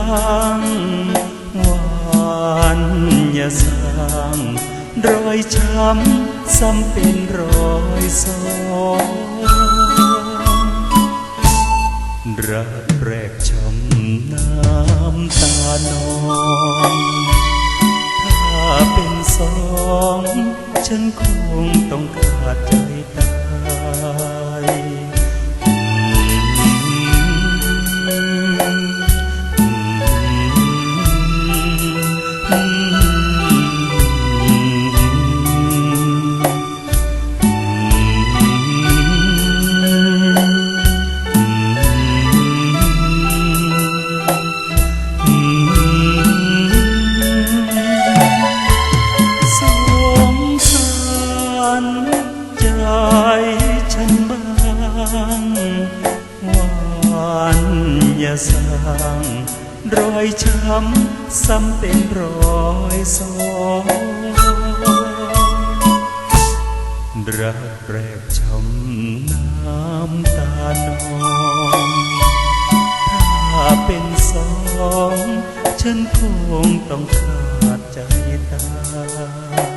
างหวานอย่าสร้างรอยช้ำซ้ำเป็นรอยสองรักแรกช้ำน้ำตานองถ้าเป็นสอง ฉันคงต้องขาดใจ ยช้ำซ้ำเป็นรอยสองรักแรกช้ำน้ำตานองถ้าเป็นสองฉันคงต้องขาดใจตาย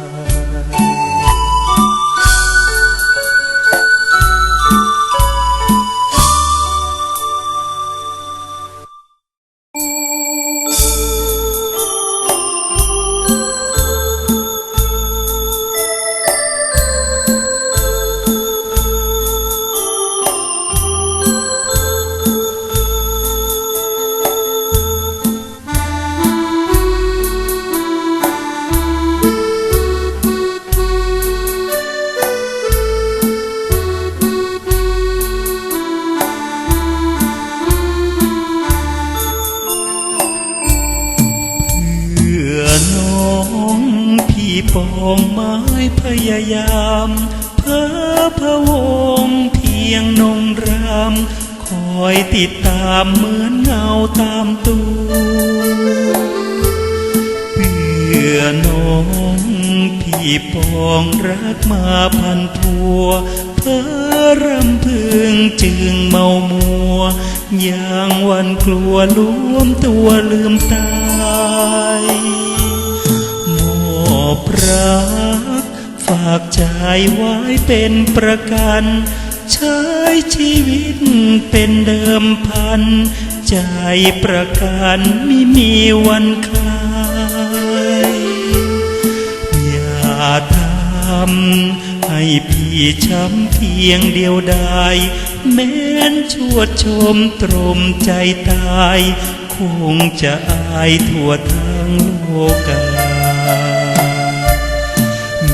กมาพันพัวเพ้อรำพึงจึงเมามัว อย่างวันกลัวรวมตัวลืมตายมอบรักฝากใจไว้เป็นประกันใช้ชีวิตเป็นเดิมพัน ใจประกันไม่มีวันคลายำให้พี่ช้ำเพียงเดียวดายแม้นชวดชมตรมใจตาย คงจะอายทั่วทั้งโลกา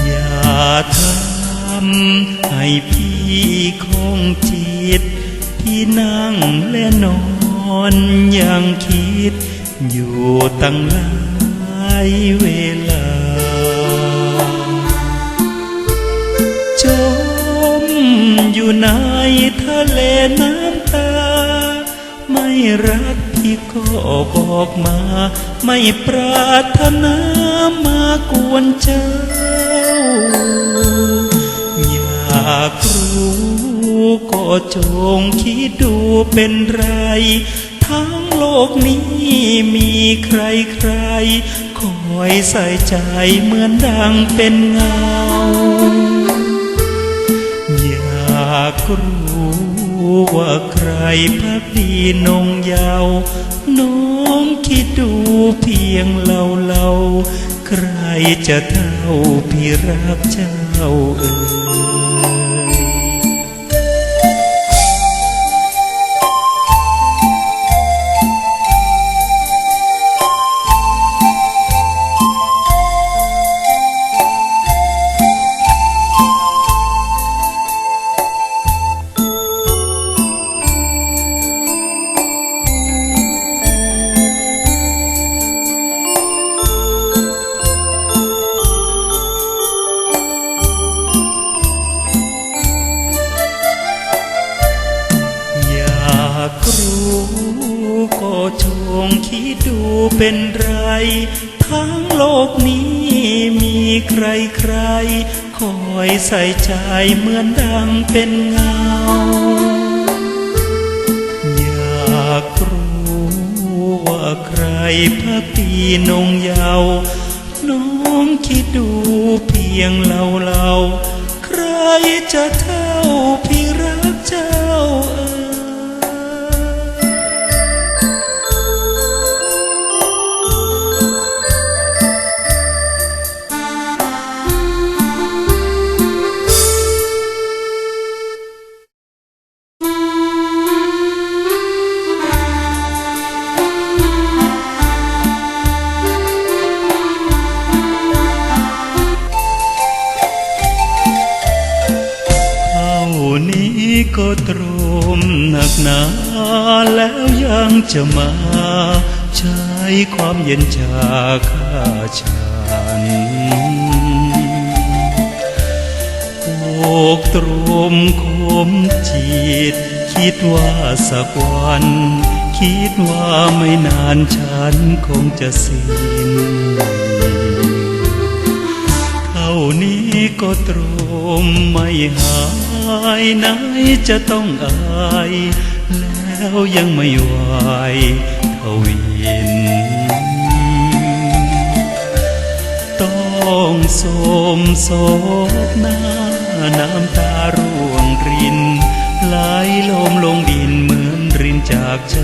อย่าทำให้พี่คงจิตพี่นั่งและนอนยังคิด อยู่ตั้งหลายเวลา จมอยู่ในทะเลน้ำตา ไม่รักพี่ก็บอกมา ไม่ปรารถนามากวนเจ้า อยากรู้ก็จงคิดดูเป็นไร ทั้งโลกนี้มีใครใครคอยใส่ใจเหมือนดังเป็นเงาากรู้ว่าใครพักดีนงยาว น้องคิดดูเพียงเราเราใครจะเท่าพี่รักเจ้าเอ่ย ใส่ใจเหมือนดังเป็นเงา อยากรู้ว่าใครพักดีนงเยาวน้องคิดดูเพียงเราเราๆใครจะท ก็ตรมหนักหนาแล้วยังจะมา ใช้ความเย็นชาฆ่าฉันอกตรมคมจิต คิดว่าสักวัน คิดว่าไม่นานฉันคงจะสิ้นเท่านี้ก็ตรมไม่หา ยไหนจะต้องอาย แล้วยังไม่ไหวทวิน ต้องโสมโศกหน้า น้ำตาร่วงรินไหลลมลงดินเหมือนรินจากใจ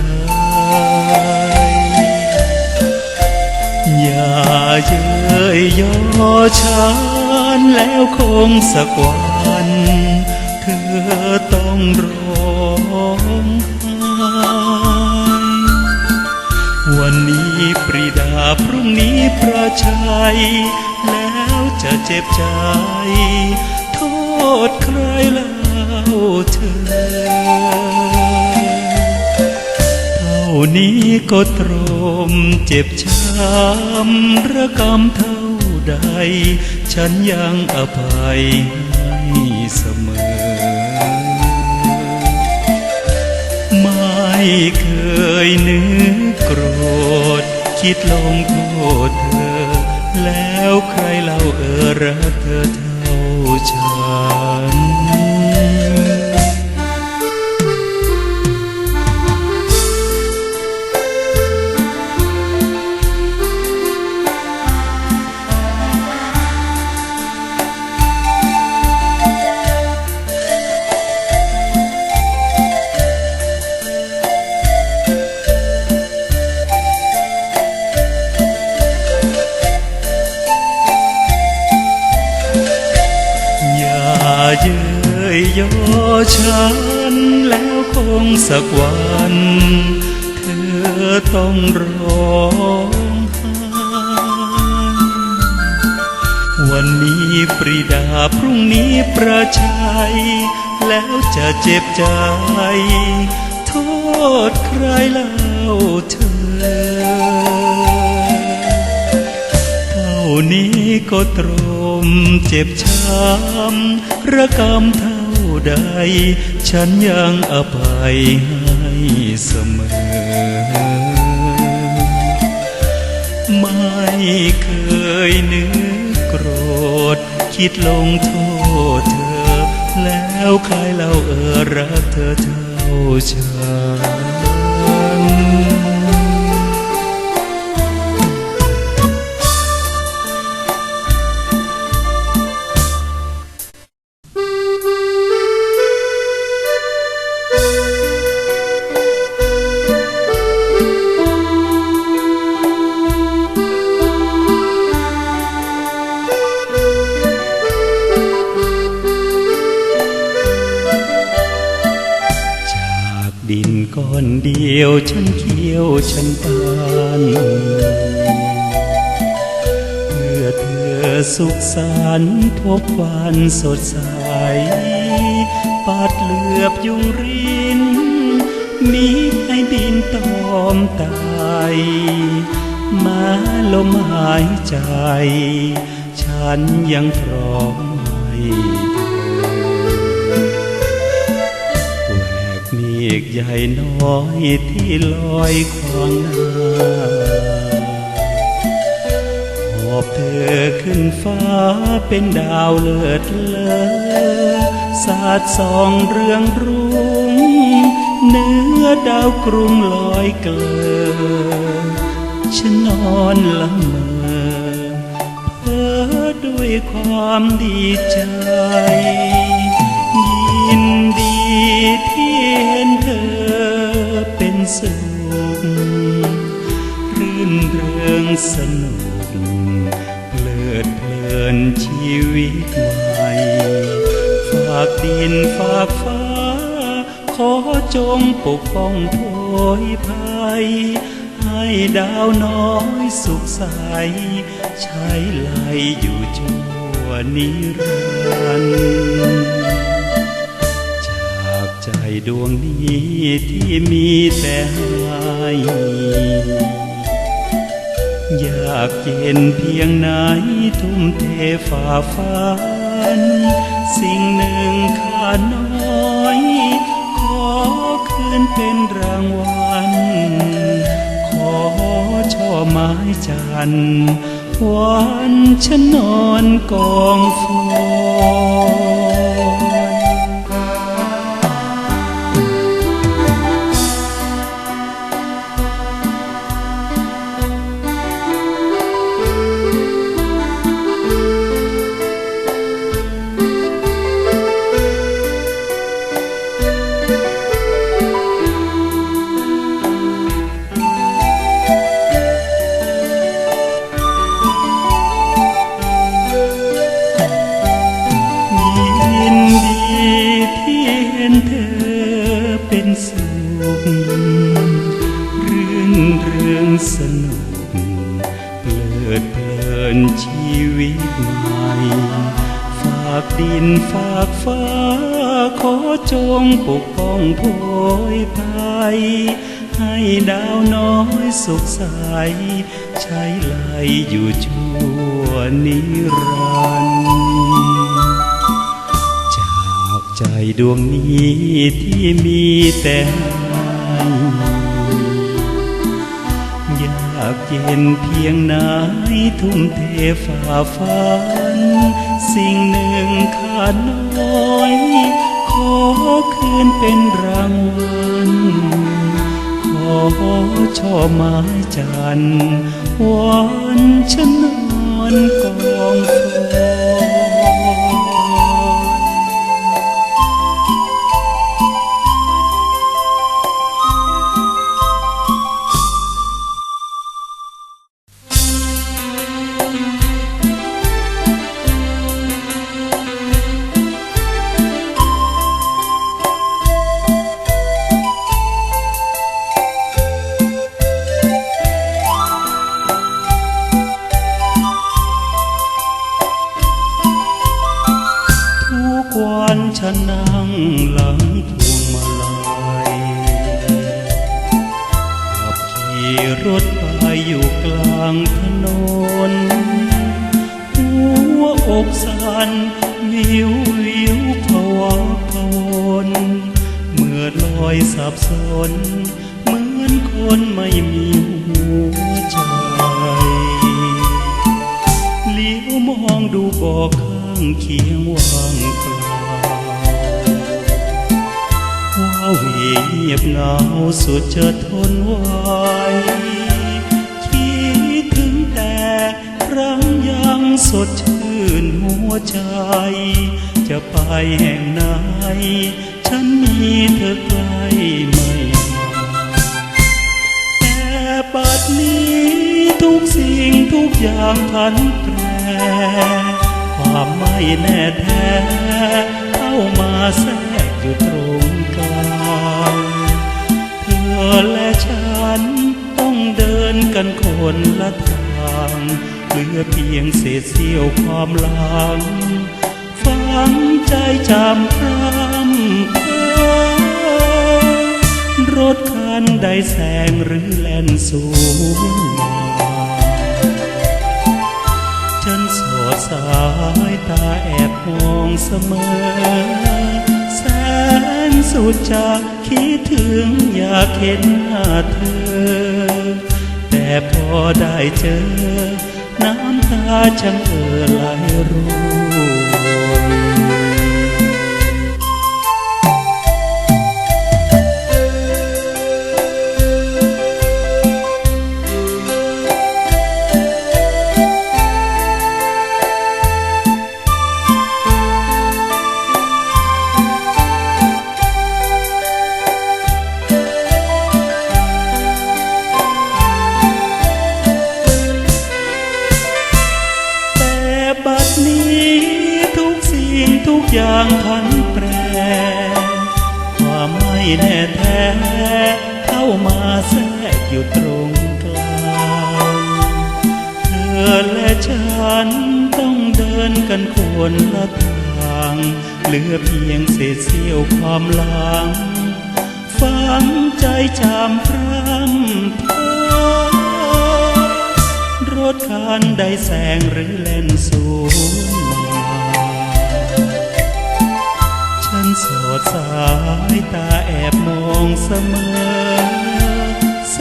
อย่าเย้ยย่อฉันแล้วคงสักวัน ต้องร้องไห้วันนี้ปรีดาพรุ่งนี้ประชัย แล้วจะเจ็บใจ โทษใครเล่าเธอ เท่านี้ก็ตรมเจ็บช้ำระกำเท่าใด ฉันยังอภัยให้เสมอ เคยนึกโกรธ คิดลงโทษเธอ แล้วใครเล่าเออรักเธอเท่าฉัน สักวัน เธอต้องร้องไห้วันนี้ปรีดาพรุ่งนี้ประชัย แล้วจะเจ็บใจ โทษใครเล่าเธอเท่านี้ก็ตรมเจ็บช้ำระกำเท่า ใด ฉันยังอภัยให้เสมอไม่เคยนึกโกรธ คิดลงโทษเธอ แล้ววใครเล่าเออรักเธอเท่าฉัน เดียวฉันเคี้ยวฉันปานเพื่อเธอสุขสันต์พบวันสดใสปาดเหลือบยุงรินมีให้บินตอมตายมาลมหายใจ ฉันยังพร้อมให้ กเมฆใหญ่น้อยที่ลอยขวางหน้าหอบเธอขึ้นฟ้าเป็นดาวเลิศเลอสาดส่องเรืองรุ่งเนื้อดาวกรุงลอยเกลอฉันนอนละเมอเพ้อด้วยความดีใจยินดี สุขรื่นเริงสนุกเพลิดเพลินชีวิตใหม่ฝากดินฝากฟ้า ขอจงปกป้องโพยภัย ให้ดาวน้อยสุขใส ใช้ไหลอยู่ชั่วนิรันดร์ ดวงนี้ที่มีแต่ให้อยากเย็นเพียงไหนทุ่มเทฝ่าฟัน สิ่งหนึ่งขาดน้อย ขอคืนเป็นรางวัล ขอช่อไม้จันวันฉันนอนกองฟอ เรืองสนุกเพลิดเพลินชีวิตใหม่ ฝากดินฝากฟ้า ขอจงปกป้องโพยภัยให้ดาวน้อยสุขใส ใช้ไหลอยู่ชั่วนิรันดร์จากใจดวงนี้ที่มีแต่ เย็นเพียงไหนทุ่มเทฝ่าฟัน สิ่งหนึ่งขาดน้อย ขอคืนเป็นรางวัลขอช่อไม้จันหวันฉันนอนกองฟ บ่อข้างเคียงว่างเปล่าวีเงียบเหงาสุดจะทนไหวคิดถึงแต่ครั้งยังสดชื่นหัวใจ จะไปแห่งไหน ฉันมีเธอใกล้ไม่มาแต่บัดนี้ทุกสิ่งทุกอย่างพันแปร ความไม่แน่แท้เข้ามาแทรกอยู่ตรงกลางเธอและฉันต้องเดินกันคนละทางเหลือเพียงเศษเสี้ยวความหลังฝังใจจำพรำเพอรถคันใดแสงหรือแล่นสูง สายตาแอบมองเสมอ แสนสุดจะคิดถึงอยากเห็นหน้าเธอ แต่พอได้เจอ น้ำตาฉันเอ่อไหลร่ว นี้ทุกสิ่งทุกอย่างพันแปร ความไม่แน่แท้เข้ามาแทรกอยู่ตรงกลางเธอและฉันต้องเดินกันคนละทางเหลือเพียงเศษเสี้ยวความหลังฝังใจจำพรำพรถคันใดแสงหรือเล่นสูง นโสดสายตาแอบมองเสมอ แส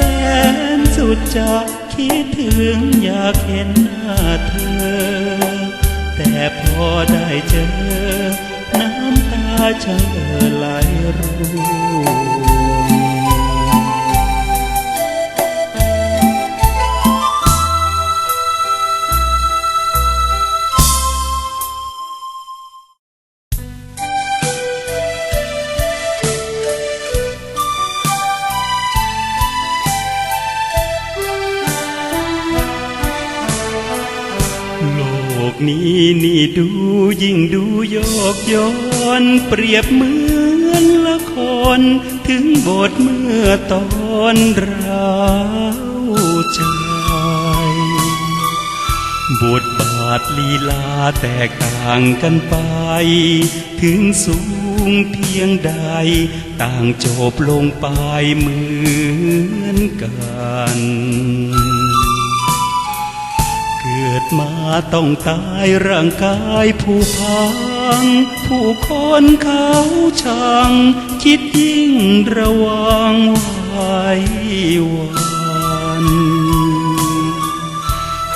นสุดจะคิดถึงอยากเห็นหน้าเธอ แต่พอได้เจอ น้ำตาช่างเอ่อไหลร่ ย้อนเปรียบเหมือนละคร ถึงบทเมื่อตอนเราใจบทบาทลีลาแตกต่างกันไป ถึงสูงเพียงใด ต่างจบลงไปเหมือนกันเกิดมาต้องตายร่างกายผู้พั ง ผู้คนเขาชังคิดยิ่งระวังไว้วัน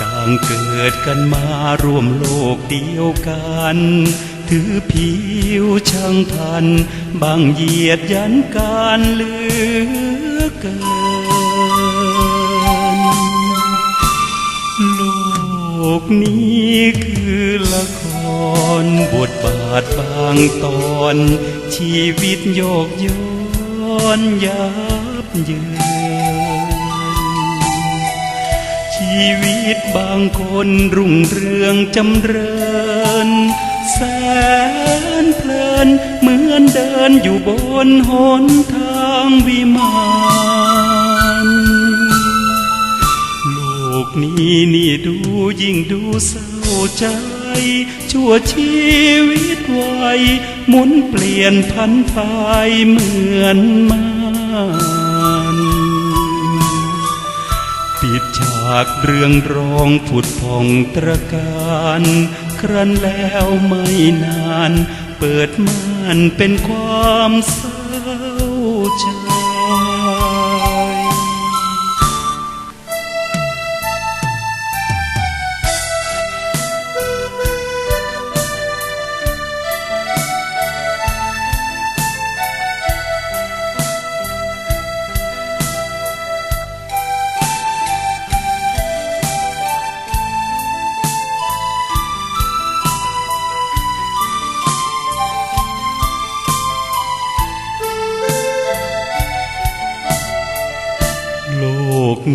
ต่างเกิดกันมารวมโลกเดียวกัน ถือผิวช่างพัน บางเหยียดยันการเหลือเกินโลกนี้คือละครบทบาทบางตอน ชีวิตโยกย้อนยับเยินชีวิตบางคนรุ่งเรืองจำเริญ แสนเพลินเหมือนเดินอยู่บนหนทางวิมานโลกนี้นี่ดูยิ่งดูเศร้าใจ ชั่วชีวิตไวยหมุนเปลี่ยนพันไปเหมือนมานปิดฉากเรื่องร้องผุดผ่องตระการ ครั้นแล้วไม่นาน เปิดม่านเป็นความเศร้าใจ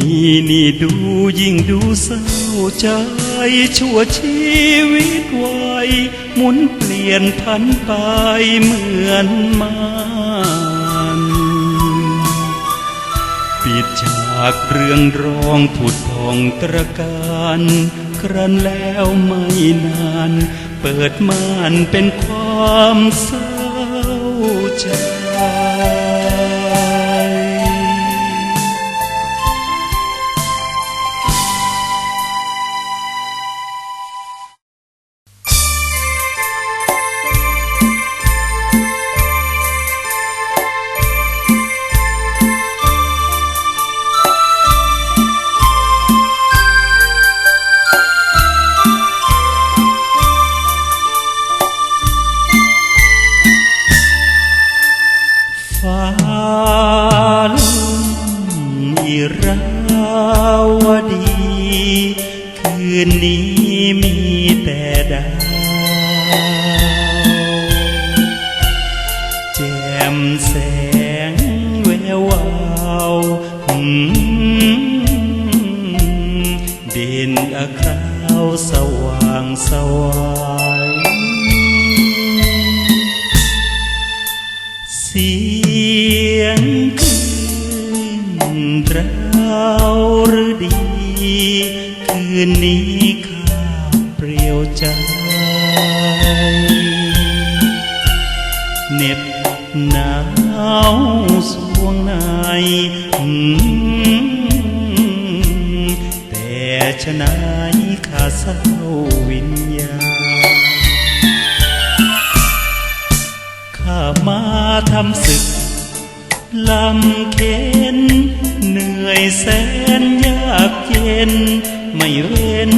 นี้นี่ดูยิ่งดูเศร้าใจ ชั่วชีวิตไวยหมุนเปลี่ยนพันไปเหมือนมันปิดฉากเรื่องร้องผุดพองตระการครั้นแล้วไม่นาน เปิดม่านเป็นความเศร้าใจ ชะนายข้าเศร้าวิญญาข้ามาทำศึกลำเข็นเหนื่อยแสนยากเย็น ไม่เว้น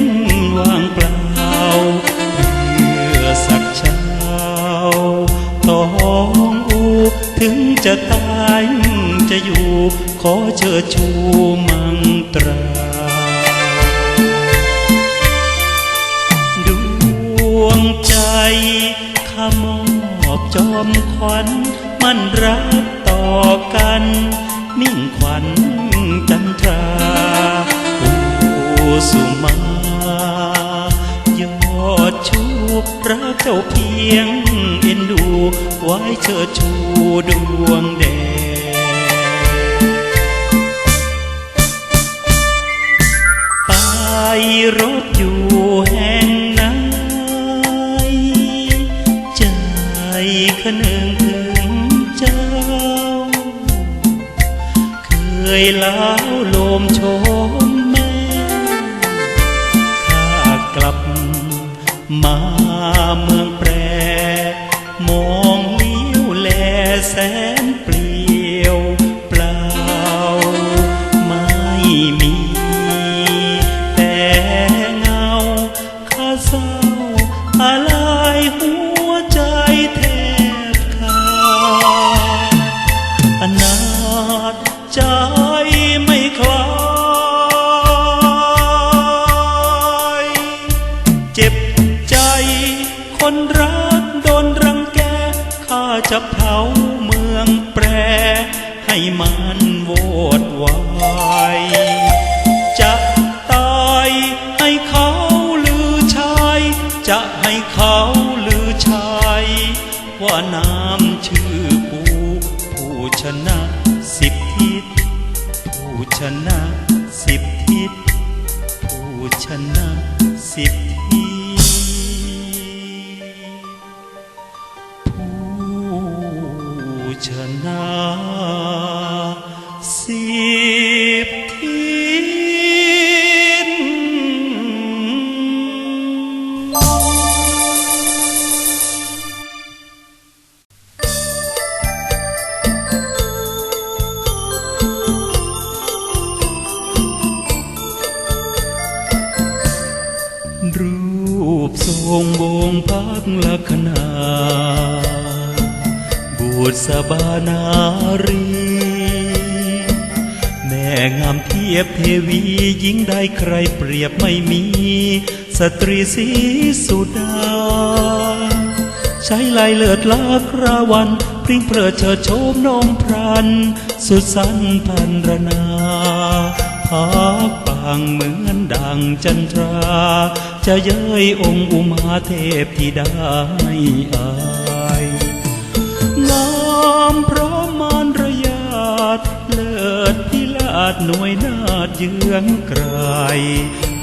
ว่างเปล่าเพื่อสักเช้าต้องอูถึงจะตายจะอยู่ ขอเชิดชูมังตรา ข้ามอบจอมขวัญมันรักต่อกัน มิ่งขวัญจันทราปูสุมายอดชูรักเจ้าเพียงเอ็นดูไว้เชิดชูดวงแดงไปรบอยู่แห่ คะนึงถึงเจ้า เคยเล้าวลมโชมแม่ข้ากลับมาเมือง เจ็บใจ คนรักโดนรังแก ข้าจะเผาเมืองแปร ให้มันโวดวายจะตายให้เขาลือชาย จะให้เขาลือชาย ว่าน้ำชื่อปูผู้ชนะสิบทิศผู้ชนะ ปทรงวงพักลักษณาบูดสบานารี แม่งามเทียบเทวียิ่งได้ใครเปรียบไม่มี สตรีสีสุดา ใช้ลายเลิศลักราวันพริ้งเพลิดเชิดโฉมนมพรัน สุดสันพันรนาพักปางเหมือนดังจันทรา จะเย้ยองค์อุมาเทพที่ได้อายงามพร้อมมารระยาทเลิศพิลาดหน่วยนาดเยื้องไกล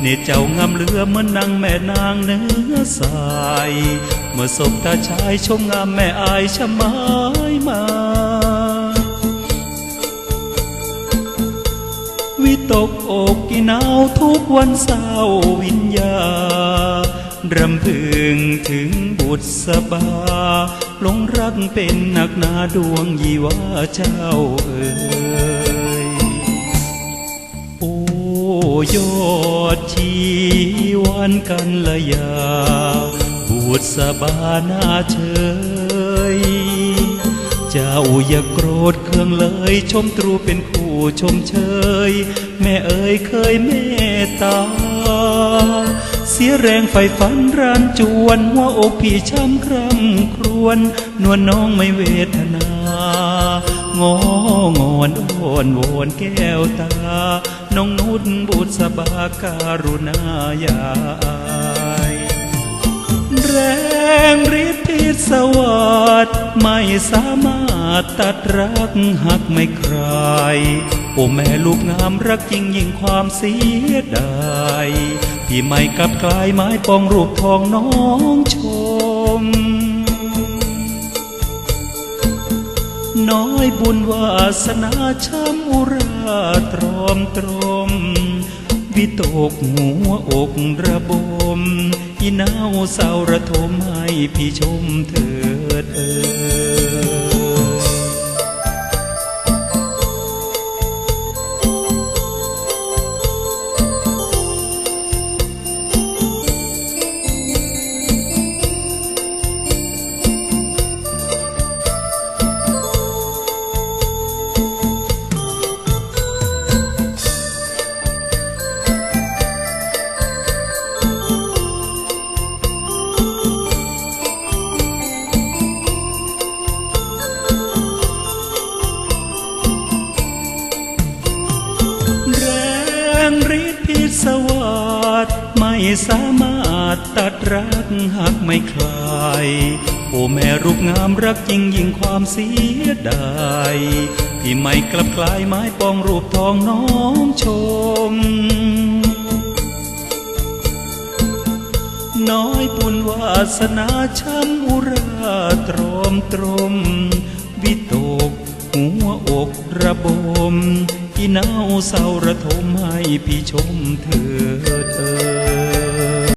เนเจ้างามเหลือเมื่อนนางแม่นางเนื้อสาย เมื่อสบตาชายชมงามแม่อายชะไมายมา วิตกอกกินาวทุกวันเศร้าวิญญารำพึงถึงบุตรสบาหลงรักเป็นหนักหนาดวงยีว่าเจ้าเอ๋ยโอ้ยอดชีวันกันละยาบุตรสบาหน้าเฉย เจ้าอย่าโกรธเคืองเลย ชมตรูเป็นคู่ชมเชย แม่เอ๋ยเคยเมตตา เสียแรงไฟฝันรานจวนหัวอกพี่ช้ำคร่ำครวญนวลน้องไม่เวทนางองอนอ่อนโวนแก้วตา น้องนุชบุตรสบาการุณาอยาอายแรงฤทธิ์พิศวาส ไม่สามารถตัดรักหักไม่ใครโอ้แม่ลูกงามรักจริงยิ่งความเสียดายที่ไม่กลับกลายไม้ปองรูปทองน้องชม น้อยบุญวาสนาช้ำอุราตรอมตรม วิตกหัวอกระบมอีนาวเศร้าระทมให้พี่ชมเถิดเอ่ ย หักไม่คลาย โอ้แม่รูปงามรักจริงยิ่งความเสียดายพี่ไม่กลับกลายไม้ปองรูปทองน้องชม น้อยบุญวาสนาช้ำอุราตรอมตรม วิตกหัวอกระบมอีนาวเศร้าระทมให้พี่ชมเถิดเอ่ย